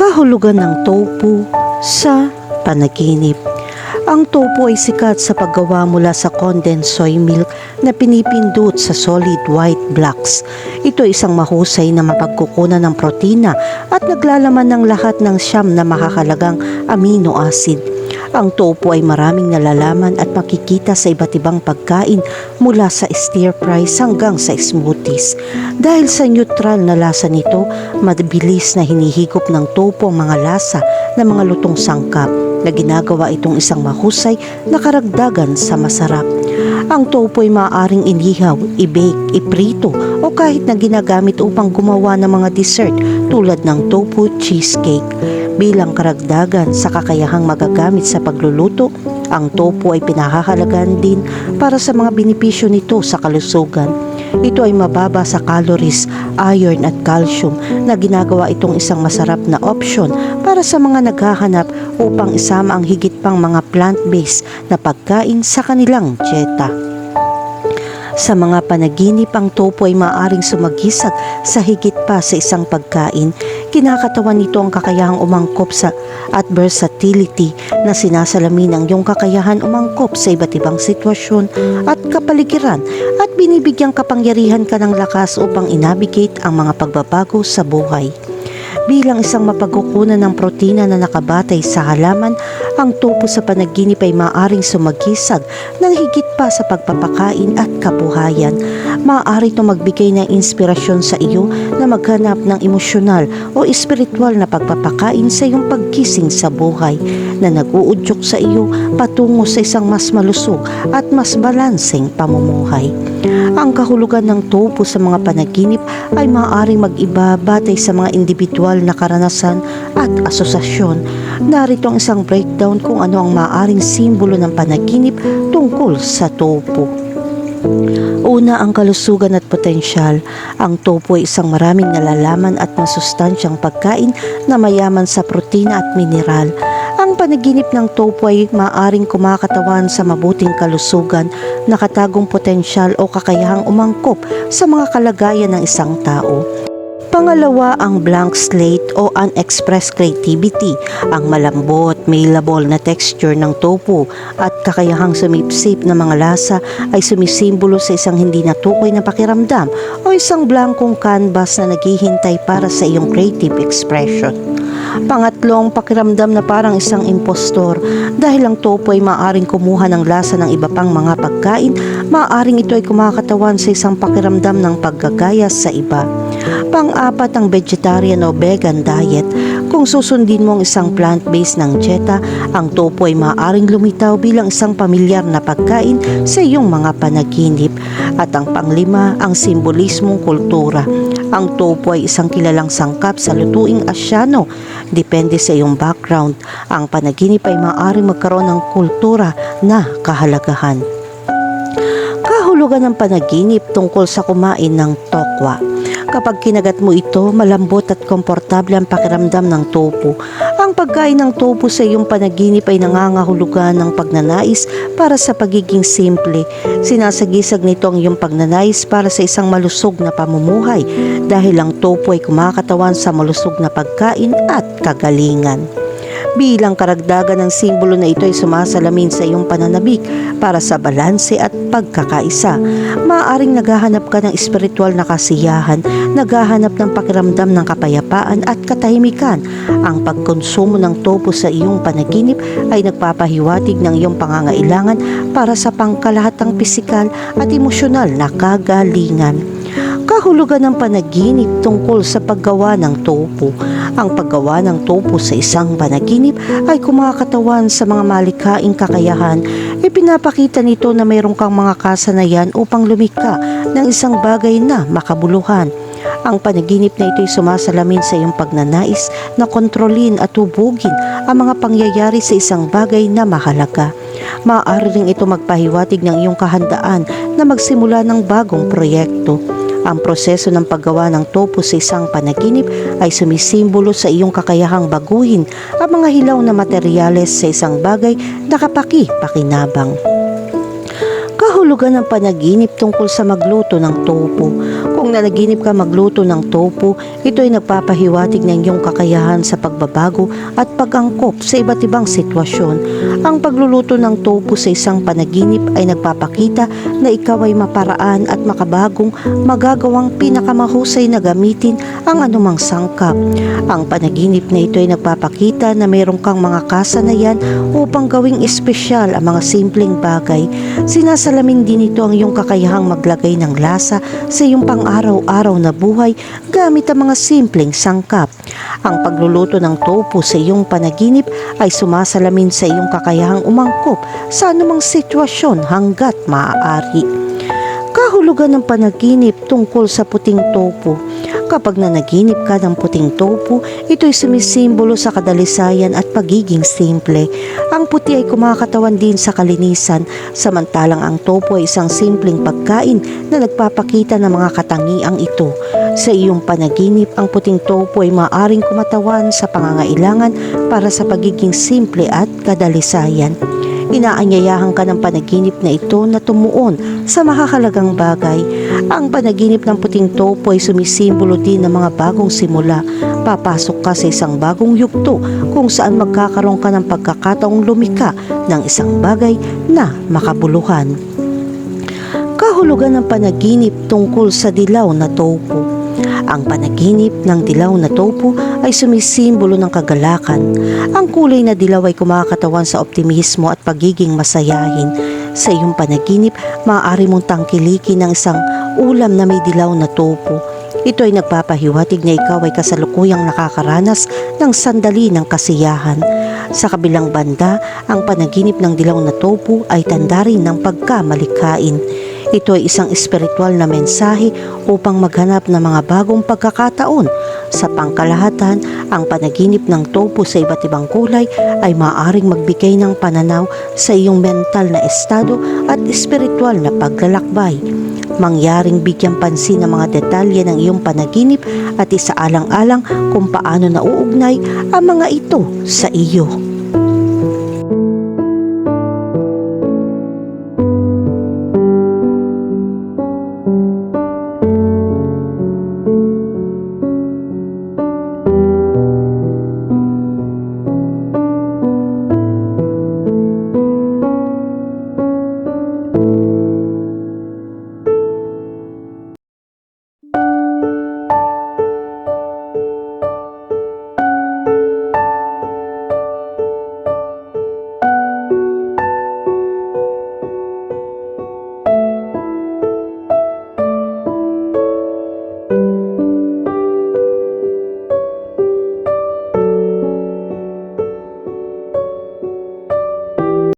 Kahulugan ng tofu sa panaginip. Ang tofu ay sikat sa paggawa mula sa condensed soy milk na pinipindot sa solid white blocks. Ito ay isang mahusay na mapagkukunan ng protina at naglalaman ng lahat ng siyam na makakalagang amino acid. Ang tofu ay maraming nalalaman at makikita sa iba't ibang pagkain mula sa stir fries hanggang sa smoothies. Dahil sa neutral na lasa nito, mabilis na hinihigop ng tofu ang mga lasa ng mga lutong sangkap na ginagawa itong isang mahusay na karagdagan sa masarap. Ang tofu ay maaaring inihaw, i-bake, iprito o kahit na ginagamit upang gumawa ng mga dessert tulad ng tofu cheesecake. Bilang karagdagan sa kakayahang magagamit sa pagluluto, ang tofu ay pinahahalagan din para sa mga benepisyo nito sa kalusugan. Ito ay mababa sa calories, iron at calcium na ginagawa itong isang masarap na option para sa mga naghahanap upang isama ang higit pang mga plant-based na pagkain sa kanilang dieta. Sa mga panaginip, ang tofu ay maaaring sumagisag sa higit pa sa isang pagkain. Kinakatawan nito ang kakayahang umangkop sa at na sinasalamin ang iyong kakayahan umangkop sa iba't ibang sitwasyon at kapaligiran at binibigyang kapangyarihan ka ng lakas upang inavigate ang mga pagbabago sa buhay. Bilang isang mapagkukunan ng protina na nakabatay sa halaman, ang tofu sa panaginip ay maaaring sumagisag ng higit pa sa pagpapakain at kabuhayan. Maaari ito magbigay ng inspirasyon sa iyo na maghanap ng emosyonal o espiritual na pagpapakain sa iyong pagkising sa buhay na nag-uudyok sa iyo patungo sa isang mas malusog at mas balanseng pamumuhay. Ang kahulugan ng tofu sa mga panaginip ay maaaring mag-iba batay sa mga individual na karanasan at asosasyon. Narito ang isang breakdown kung ano ang maaaring simbolo ng panaginip tungkol sa tofu. Una ang kalusugan at potensyal. Ang tofu ay isang maraming nalalaman at masustansyang pagkain na mayaman sa protina at mineral. Ang panaginip ng tofu ay maaring kumakatawan sa mabuting kalusugan, nakatagong potensyal o kakayahang umangkop sa mga kalagayan ng isang tao. Pangalawa ang blank slate o unexpressed creativity, ang malambot, malleable na texture ng tofu at kakayahang sumipsip na mga lasa ay sumisimbolo sa isang hindi natukoy na pakiramdam o isang blankong canvas na naghihintay para sa iyong creative expression. Pangatlong, pakiramdam na parang isang impostor dahil ang tofu ay maaaring kumuha ng lasa ng iba pang mga pagkain, maaaring ito ay kumakatawan sa isang pakiramdam ng paggagaya sa iba. Pang-apat ang vegetarian o vegan diet. Kung susundin mo ang isang plant-based ng dieta, ang tofu ay maaaring lumitaw bilang isang pamilyar na pagkain sa iyong mga panaginip. At ang panglima, ang simbolismong kultura. Ang tofu ay isang kilalang sangkap sa lutuing asyano. Depende sa iyong background, ang panaginip ay maaaring magkaroon ng kultura na kahalagahan. Kahulugan ng panaginip tungkol sa kumain ng tokwa. Kapag kinagat mo ito, malambot at komportable ang pakiramdam ng tofu. Ang pagkain ng tofu sa iyong panaginip ay nangangahulugan ng pagnanais para sa pagiging simple. Sinasagisag nito ang iyong pagnanais para sa isang malusog na pamumuhay dahil ang tofu ay kumakatawan sa malusog na pagkain at kagalingan. Bilang karagdagan ng simbolo na ito ay sumasalamin sa iyong pananabik para sa balanse at pagkakaisa. Maaring naghahanap ka ng espiritual na kasiyahan, naghahanap ng pakiramdam ng kapayapaan at katahimikan. Ang pagkonsumo ng tofu sa iyong panaginip ay nagpapahiwatig ng iyong pangangailangan para sa pangkalahatang pisikal at emosyonal na kagalingan kahulugan ng panaginip tungkol sa paggawa ng tofu. Ang paggawa ng tofu sa isang panaginip ay kumakatawan sa mga malikhaing kakayahan. Ipinapakita nito na mayroon kang mga kasanayan upang lumika ng isang bagay na makabuluhan. Ang panaginip na ito ay sumasalamin sa iyong pagnanais na kontrolin at hubugin ang mga pangyayari sa isang bagay na mahalaga. Maaari rin ito magpahiwatig ng iyong kahandaan na magsimula ng bagong proyekto. Ang proseso ng paggawa ng tofu sa isang panaginip ay sumisimbolo sa iyong kakayahang baguhin ang mga hilaw na materyales sa isang bagay na kapaki-pakinabang. Kahulugan ng panaginip tungkol sa magluto ng tofu. Kung nanaginip ka magluto ng tofu, ito ay nagpapahiwatig ng iyong kakayahan sa pagbabago at pag-angkop sa iba't ibang sitwasyon. Ang pagluluto ng tofu sa isang panaginip ay nagpapakita na ikaw ay maparaan at makabagong magagawang pinakamahusay na gamitin ang anumang sangkap. Ang panaginip na ito ay nagpapakita na mayroon kang mga kasanayan upang gawing espesyal ang mga simpleng bagay. Sinasalamin din ito ang iyong kakayahang maglagay ng lasa sa iyong pang-araw-araw na buhay gamit ang mga simpleng sangkap. Ang pagluluto ng tofu sa iyong panaginip ay sumasalamin sa iyong kakayahang umangkop sa anumang sitwasyon hanggat maaari. Kahulugan ng panaginip tungkol sa puting tofu. Kapag nanaginip ka ng puting tofu, ito'y sumisimbolo sa kadalisayan at pagiging simple. Ang puti ay kumakatawan din sa kalinisan, samantalang ang tofu ay isang simpleng pagkain na nagpapakita ng mga katangiang ito. Sa iyong panaginip, ang puting tofu ay maaring kumatawan sa pangangailangan para sa pagiging simple at kadalisayan. Inaanyayahan ka ng panaginip na ito na tumuon sa makakalagang bagay. Ang panaginip ng puting topo ay sumisimbolo din ng mga bagong simula. Papasok ka sa isang bagong yugto kung saan magkakaroon ka ng pagkakataong lumika ng isang bagay na makabuluhan. Kahulugan ng panaginip tungkol sa dilaw na topo. Ang panaginip ng dilaw na tofu ay sumisimbolo ng kagalakan. Ang kulay na dilaw ay kumakatawan sa optimismo at pagiging masayahin. Sa iyong panaginip, maaari mong tangkilikin ng isang ulam na may dilaw na tofu. Ito ay nagpapahiwatig na ikaw ay kasalukuyang nakakaranas ng sandali ng kasiyahan. Sa kabilang banda, ang panaginip ng dilaw na tofu ay tanda rin ng pagkamalikain. Ito ay isang espiritual na mensahe upang maghanap ng mga bagong pagkakataon. Sa pangkalahatan, ang panaginip ng tofu sa iba't ibang kulay ay maaaring magbigay ng pananaw sa iyong mental na estado at espiritual na paglalakbay. Mangyaring bigyan pansin ang mga detalye ng iyong panaginip at isaalang-alang kung paano nauugnay ang mga ito sa iyo.